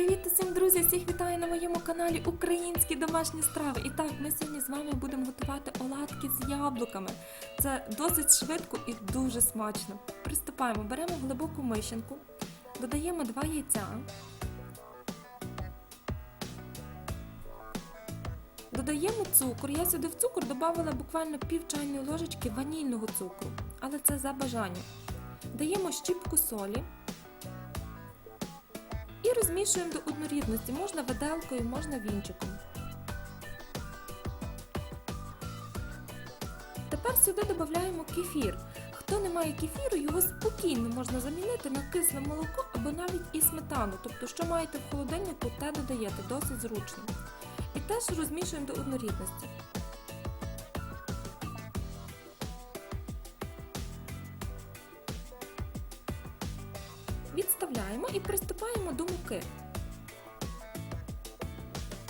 Привіт усім, друзі! Всіх вітаю на моєму каналі Українські домашні страви. І так, ми сьогодні з вами будемо готувати оладки з яблуками. Це досить швидко і дуже смачно. Приступаємо, беремо глибоку мишенку, додаємо 2 яйця. Додаємо цукор. Я сюди в цукор додавала буквально пів чайної ложечки ванільного цукру, але це за бажанням. Даємо щіпку солі. І розмішуємо до однорідності, можна виделкою, можна вінчиком. Тепер сюди додаємо кефір. Хто не має кефіру, його спокійно можна замінити на кисле молоко або навіть і сметану. Тобто, що маєте в холодильнику, те додаєте, досить зручно. І теж розмішуємо до однорідності. Відставляємо і приступаємо до муки.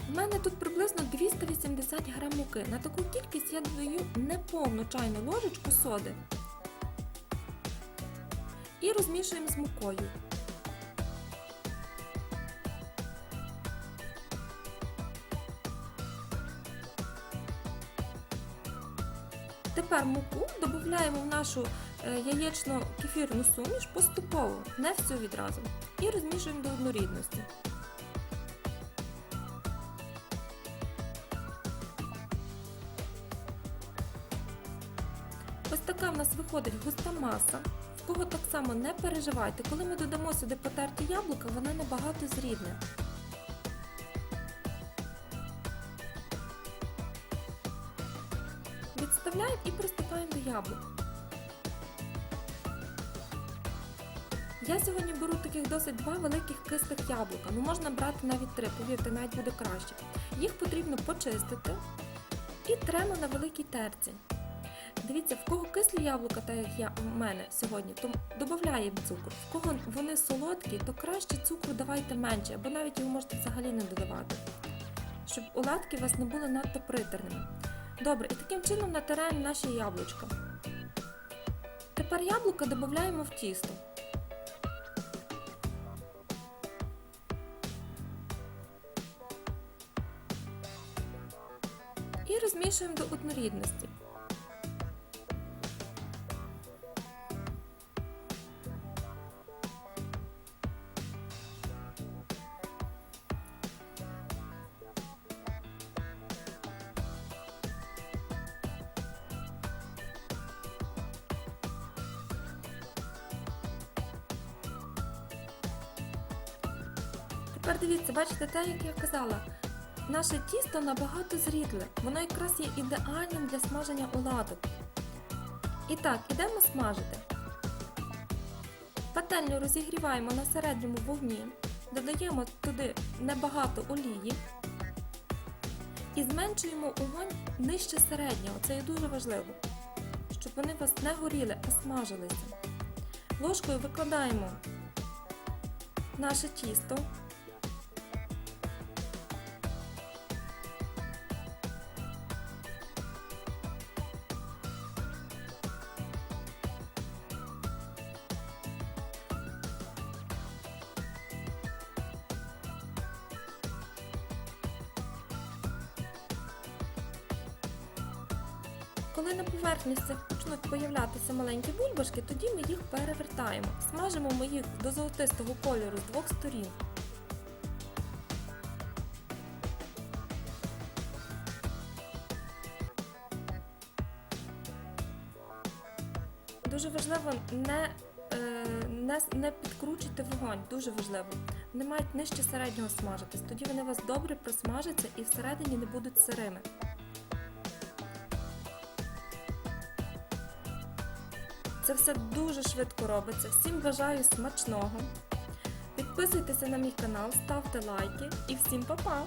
У мене тут приблизно 280 грам муки. На таку кількість я додаю неповну чайну ложечку соди і розмішуємо з мукою. Тепер муку додаємо в нашу яєчно кефірну суміш поступово, не всю відразу. І розмішуємо до однорідності. Ось така в нас виходить густа маса. В кого так само не переживайте, коли ми додамо сюди потерті яблука, вона набагато зрідне. Відставляємо і приступаємо до яблук. Я сьогодні беру таких досить два великих кислих яблука. Ну можна брати навіть три, повірте, навіть буде краще. Їх потрібно почистити і тремо на великій терці. Дивіться, в кого кислі яблука, так як я у мене сьогодні, то додаємо цукор. В кого вони солодкі, то краще цукру давайте менше, або навіть його можете взагалі не додавати, щоб оладки у вас не були надто притерними. Добре, і таким чином натираємо наші яблучка. Тепер яблука додаємо в тісто. І розмішуємо до однорідності. Тепер дивіться, бачите, те, як я казала, наше тісто набагато зрідле, воно якраз є ідеальним для смаження оладок. І так, ідемо смажити. Пательню розігріваємо на середньому вогні, додаємо туди небагато олії і зменшуємо огонь нижче середнього. Це є дуже важливо, щоб вони вас не горіли, а смажилися. Ложкою викладаємо наше тісто. Коли на поверхності почнуть появлятися маленькі бульбашки, тоді ми їх перевертаємо. Смажимо ми їх до золотистого кольору з двох сторін. Дуже важливо не, е, не, не підкручуйте вогонь, дуже важливо. Вони мають нижче середнього смажитись, тоді вони у вас добре просмажаться і всередині не будуть сирими. Це все дуже швидко робиться. Всім бажаю смачного. Підписуйтеся на мій канал, ставте лайки і всім па-па!